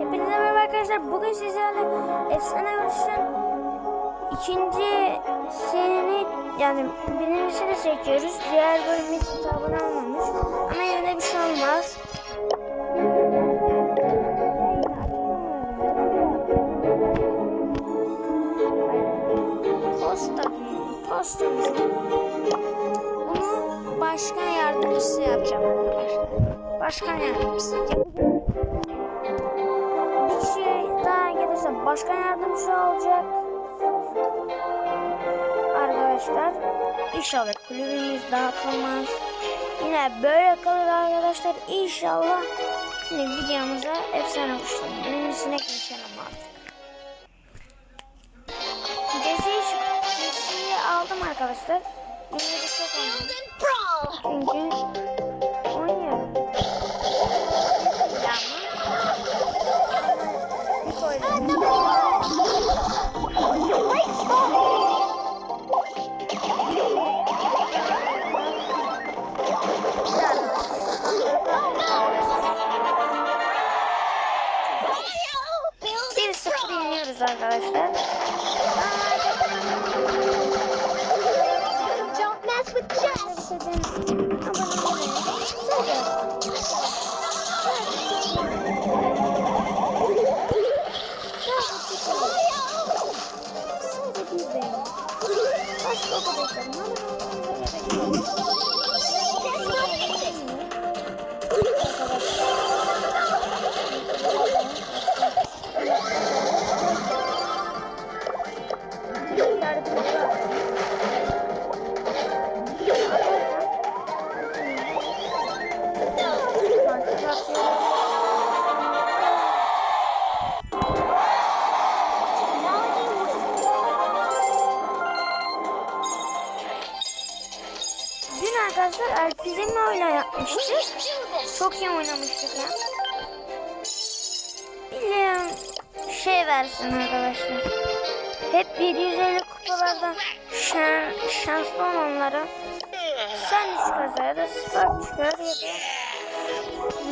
Hepinize merhaba arkadaşlar. Bugün sizlerle Efsane Yarış'ın ikincisini yani birincisini çekiyoruz. Diğer bölüm hiç hesabını almamış. Ama yine de bir şey olmaz. Posta. Posta. Bunu başkan yardımcısı yapacağım arkadaşlar. Başkan yardımcısı. Gelirse başkan yardımcısı olacak. Arkadaşlar inşallah kulübümüz dağıtılmaz. Yine böyle kalır arkadaşlar inşallah. Şimdi videomuza efsane kuşlar. Birincisine geçelim artık. Gezi geziyi aldım arkadaşlar. Çünkü Yeniyoruz arkadaşlar. Don't mess with Jess. Arkadaşlar Alpizem'le oyna yapmıştık. Çok iyi oynamıştık ya. Biliyorum şey versin arkadaşlar. Hep 750 kupalarda şan, şanslı olanlara sen çıkarsa ya da Spark çıkar ya da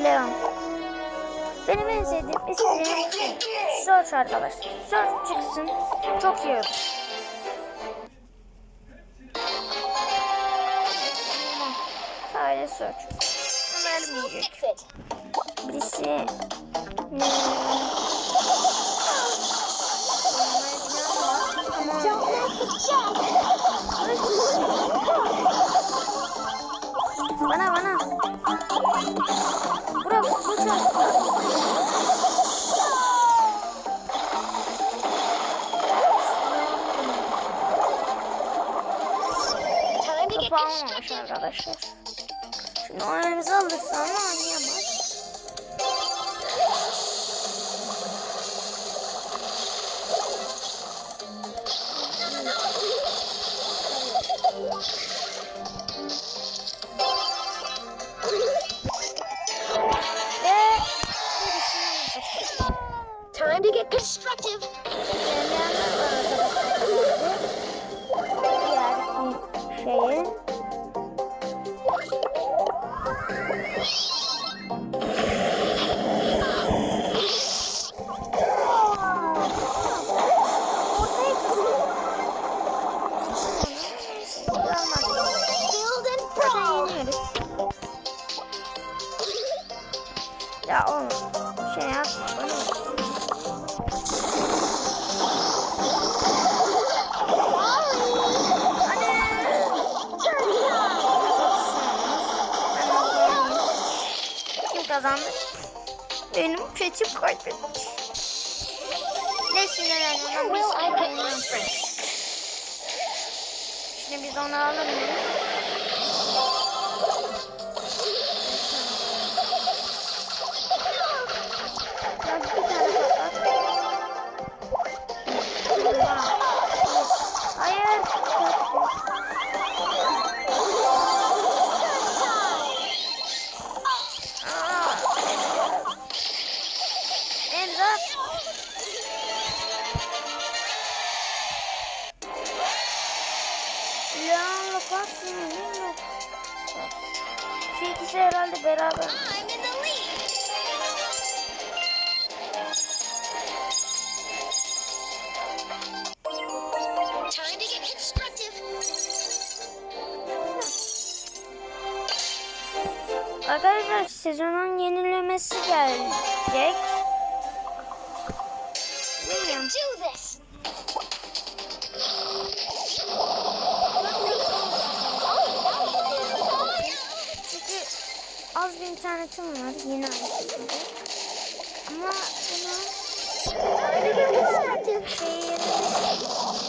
Leon. Benim en sevdiğim istediğim Search arkadaşlar. Search çıksın. Çok iyi olur. Sadece Search. Vermeyecek. Birisi hmm, bana bana. Bura bu almamış constructive. arkadaşlar. Şimdi oyunumuzu alırsa ama oynayamaz. Kazandı? Benim keçim kaybetti. Ne sinirlendim? Şimdi biz onu alır maçı herhalde beraber. Arkadaşlar sezonun yenilemesi gelecek. Bilmiyorum. İnternetim var yine aynı şekilde. Ama bunu Time to get destructive. şey yerine bilemeyiz.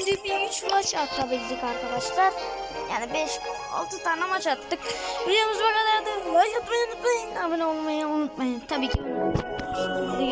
Önce bir 3 maç atabildik arkadaşlar. Yani 5 6 tane maç attık. Videomuz bu kadardı. Like atmayı unutmayın. Abone olmayı unutmayın. Tabii ki. Hadi görüşürüz.